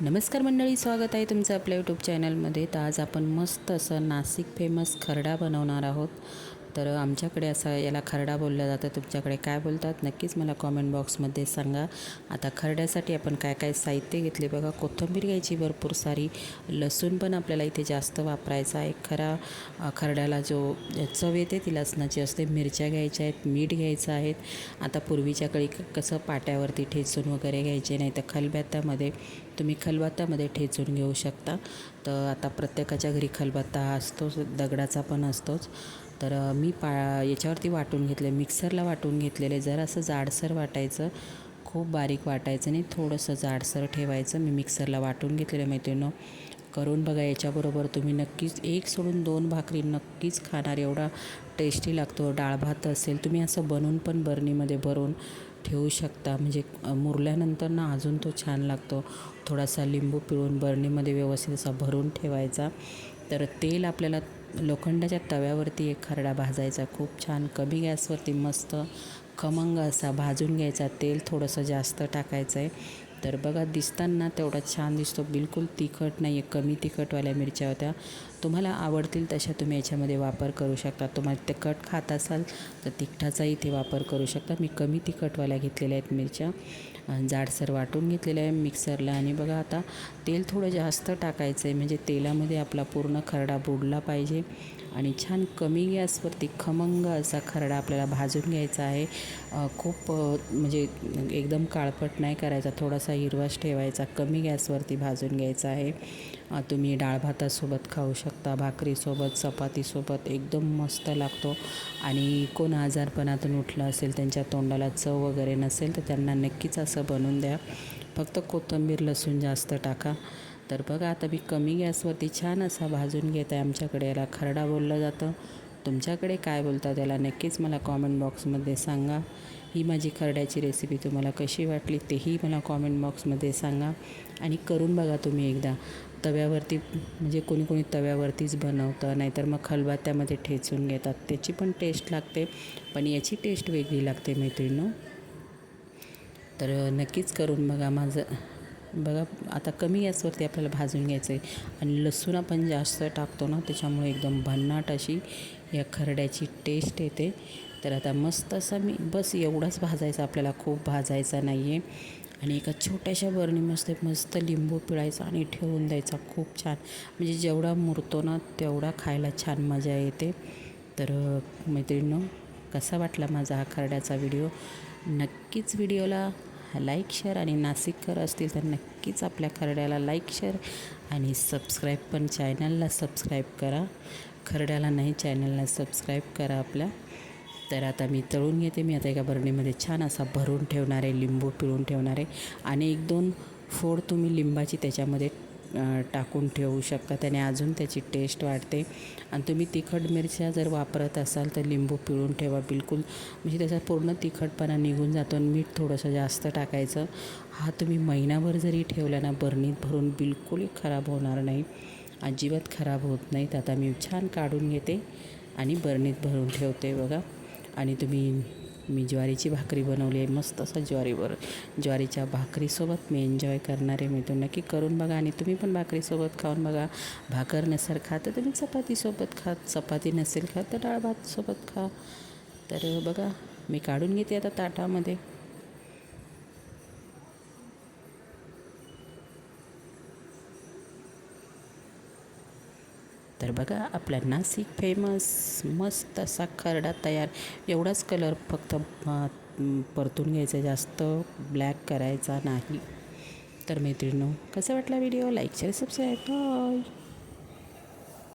नमस्कार मंडळी स्वागत आहे तुमचं आपल्या यूट्यूब चॅनलमध्ये तर आज आपण मस्त असं नाशिक फेमस खरडा बनवणार आहोत. तर आमच्याकडे असा याला खरडा बोललं जातं. तुमच्याकडे काय बोलतात? नक्कीच मला कॉमेंट बॉक्समध्ये सांगा. आता खरड्यासाठी आपण काय काय साहित्य घेतले बघा. कोथिंबीर घ्यायची भरपूर सारी. लसूण पण आपल्याला इथे जास्त वापरायचा आहे. खरा खरड्याला जो चव येते ती लसणाची असते. मिरच्या घ्यायच्या आहेत मीठ घ्यायचं आहेत आता पूर्वीच्या काळी कसं पाट्यावरती ठेचून वगैरे घ्यायचे नाही तर खलबत्त्यामध्ये तुम्ही खलबत्त्यामध्ये ठेचून घेऊ शकता. तर आता प्रत्येकाच्या घरी खलबत्ता हा असतोच दगडाचा पण असतोच. तर मी पा याच्यावरती वाटून घेतले मिक्सरला वाटून घेतलेले जरासं जाडसर वाटायचं खूप बारीक वाटायचं आणि थोडंसं जाडसर ठेवायचं. मी मिक्सरला वाटून घेतलेलं मैत्रिणीनं. करून बघा याच्याबरोबर तुम्ही नक्कीच एक सोडून दोन भाकरी नक्कीच खाणार. एवढा टेस्टी लागतो. डाळ भात असेल तुम्ही असं बनवून पण बरणीमध्ये भरून ठेवू शकता. म्हणजे मुरल्यानंतर ना अजून तो छान लागतो. थोडासा लिंबू पिळून बरणीमध्ये व्यवस्थित असा भरून ठेवायचा. तर तेल आपल्याला लोखंडाच्या तव्यावरती एक खरडा भाजायचा. खूप छान कमी गॅसवरती मस्त खमंग असा भाजून घ्यायचा. तेल थोडंसं जास्त टाकायचं आहे तर बघा दिसताना तेवढा छान दिसतो. बिलकुल तिखट नाही आहे कमी तिखटवाल्या मिरच्या होत्या. तुम्हाला आवडतील तशा तुम्ही याच्यामध्ये वापर करू शकता. तुम्हाला तिखट खात असाल तर तिखटाचा इथे वापर करू शकता. मी कमी तिखटवाल्या घेतलेल्या आहेत मिरच्या. जाडसर वाटून घेतलेल्या आहे मिक्सरला. आणि बघा आता तेल थोडं जास्त टाकायचं आहे म्हणजे तेलामध्ये आपला पूर्ण खरडा बुडला पाहिजे. आणि छान कमी गॅसवरती खमंग असा खरडा आपल्याला भाजून घ्यायचा आहे. खूप म्हणजे एकदम काळपट नाही करायचा. थोडासा हिरवाच ठेवायचा. कमी गॅसवरती भाजून घ्यायचा आहे. तुम्ही डाळ भातासोबत खाऊ शकता भाकरीसोबत चपातीसोबत. एकदम मस्त लागतो. आणि कोण आजारपणातून उठलं असेल त्यांच्या तोंडाला चव वगैरे नसेल तर त्यांना नक्कीच असं बनवून द्या. फक्त कोथिंबीर लसूण जास्त टाका. तर बघा आता मी कमी गॅसवरती छान असा भाजून घेत आहे आमच्याकडे. याला खरडा बोललं जातं. तुमच्याकडे काय बोलता त्याला नक्कीच मला कॉमेंट बॉक्समध्ये सांगा. ही माझी खरड्याची रेसिपी तुम्हाला कशी वाटली तेही मला कॉमेंट बॉक्समध्ये सांगा. आणि करून बघा तुम्ही एकदा. तव्यावरती म्हणजे कोणी कोणी तव्यावरतीच बनवतं नाहीतर मग खलबात्यामध्ये ठेचून घेतात. त्याची पण टेस्ट लागते. पण याची टेस्ट वेगळी लागते मैत्रिणीनं. तर नक्कीच करून बघा माझं. बघा आता कमी गॅसवरती आपल्याला भाजून घ्यायचं आहे आणि लसूण आपण जास्त टाकतो ना त्याच्यामुळे एकदम भन्नाट अशी या खरड्याची टेस्ट येते. तर आता मस्त असा मी बस एवढाच भाजायचा आपल्याला. खूप भाजायचा नाही आहे आणि एका छोट्याशा बरणीमध्ये मस्त लिंबू पिळायचा आणि ठेवून द्यायचा. खूप छान. म्हणजे जेवढा मुरतो ना तेवढा खायला छान मजा येते. तर मैत्रिणीनं कसा वाटला माझा हा खरड्याचा व्हिडिओ? नक्कीच व्हिडिओला लाईक शेअर आणि नाशिककर असतील तर नक्कीच आपल्या खरड्याला लाईक शेअर आणि सबस्क्राईब पण चॅनलला सबस्क्राईब करा. खरड्याला नाही चॅनलला सबस्क्राईब करा आपल्या. तर आता मी तळून घेते. मी आता एका बरणीमध्ये छान असा भरून ठेवणार आहे लिंबू पिळून ठेवणार आहे आणि एक दोन फोड तुम्ही लिंबाची त्याच्यामध्ये टाकून ठेवू शकता. त्याने अजून त्याची टेस्ट वाढते. आणि तुम्ही तिखट मिरच्या जर वापरत असाल तर लिंबू पिळून ठेवा बिलकुल. म्हणजे त्याचा पूर्ण तिखटपणा निघून जातो आणि मीठ थोडंसं जास्त टाकायचं. हा तुम्ही महिनाभर जरी ठेवला ना बरणीत भरून बिलकुलही खराब होणार नाही. अजिबात खराब होत नाहीत. आता मी छान काढून घेते आणि बरणीत भरून ठेवते बघा. आणि तुम्ही मी ज्वारीची भाकरी बनवली आहे. मस्त असं ज्वारीवर ज्वारीच्या भाकरीसोबत मी एन्जॉय करणार आहे. मी तो नक्की करून बघा आणि तुम्ही पण भाकरीसोबत खाऊन बघा. भाकर नसेल खा तर तुम्ही चपातीसोबत खा. चपाती नसेल खा तर डाळ भातसोबत खा. तर बघा मी काढून घेते आता ताटामध्ये. तर बघा आपला नाशिक फेमस मस्त असा खरडा तयार. एवढाच कलर फक्त परतून घ्यायचा जास्त ब्लॅक करायचा नाही. तर मैत्रिणीनो कसा वाटला video like share subscribe bye